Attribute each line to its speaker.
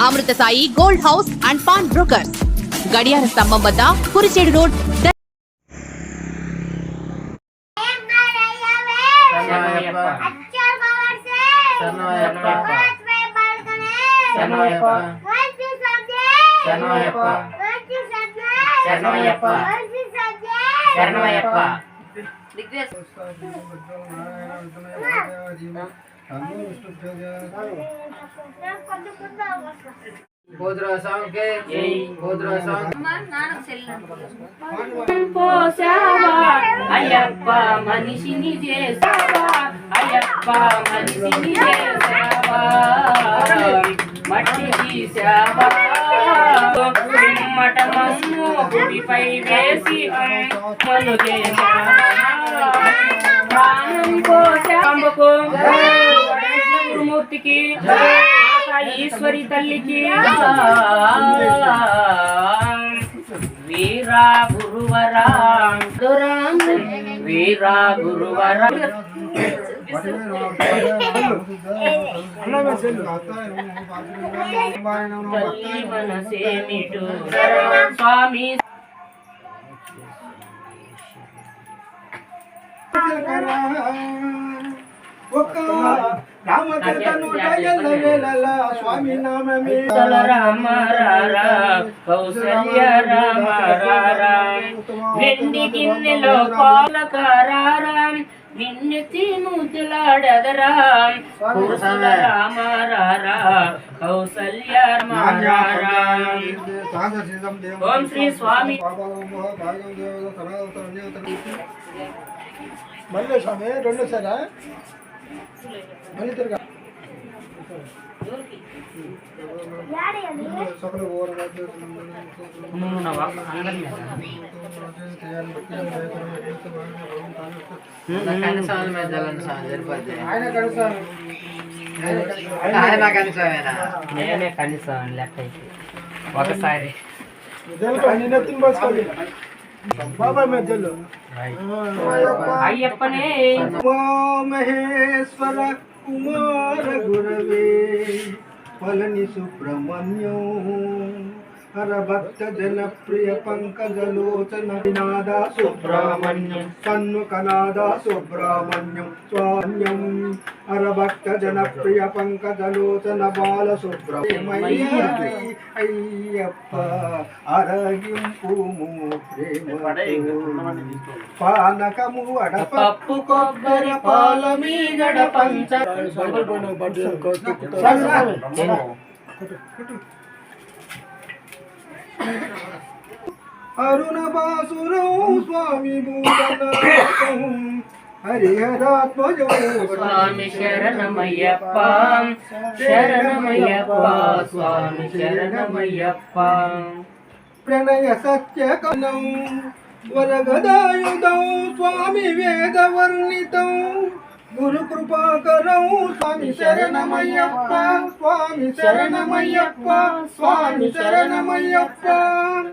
Speaker 1: Amrutha Sai gold house and pawn brokers. గడియార స్తంభం వద్ద కురిచేడు రోడ్ ద-
Speaker 2: పోసావా అయ్యప్ప మనిషిని చేసావా అయ్యప్ప మనిషిని చేసావా మట్టి తీసావా వేసి అమ్మలు చేసావా గురుమూర్తికి ఈశ్వరి తల్లికి వీరా గురువరా దురాం వీరా గురువరా తల్లి మనసేమిటు స్వామి
Speaker 3: ఒక్క వేళల స్వామి
Speaker 2: కౌసల రామ కౌసల్య రామ వెండి గిన్నెలో పాలకారారా నిన్నెత్తి ముద్దులాడదరా కౌసల రామ కౌసల్య రామ ఓం శ్రీ స్వామి.
Speaker 3: మళ్ళీ స్వామి రెండు ఆయన కడసాను
Speaker 2: నేనే కనీసం లెక్క అయితే ఒకసారి.
Speaker 3: అన్ని నెత్తిని పోసుకోండి బాబాయ్ మధ్యలో
Speaker 2: అయ్యప్పనే
Speaker 3: మహేశ్వర కుమార గురవే పళని సుబ్రహ్మణ్యం హర భక్త జనప్రియ పంకజలోచన వినాద సుబ్రహ్మణ్యం సన్ముఖనాద సుబ్రహ్మణ్యం స్వామ్యం హర భక్త జనప్రియ పంకజలోచన బాల సుబ్రహ్మణ్య అయ్యప్ప అరగింపు ప్రేమ పానకము అడప
Speaker 2: పప్పు కొబ్బరి పాల మీగడ పంచ
Speaker 3: అరుణ బాసురం స్వామి భూతనాథం హరిహరాత్మజం
Speaker 2: స్వామి శరణమయ్యప్ప శరణమయ్యప్ప స్వామి శరణమయ్యప్ప
Speaker 3: ప్రణయ సత్యకనం వరగదాయుధం స్వామి వేదవర్ణితం గురు కృపాకరం స్వామి శరణమయ్యప్ప స్వామి శరణమయ్యప్ప స్వామి శరణమయ్యప్ప.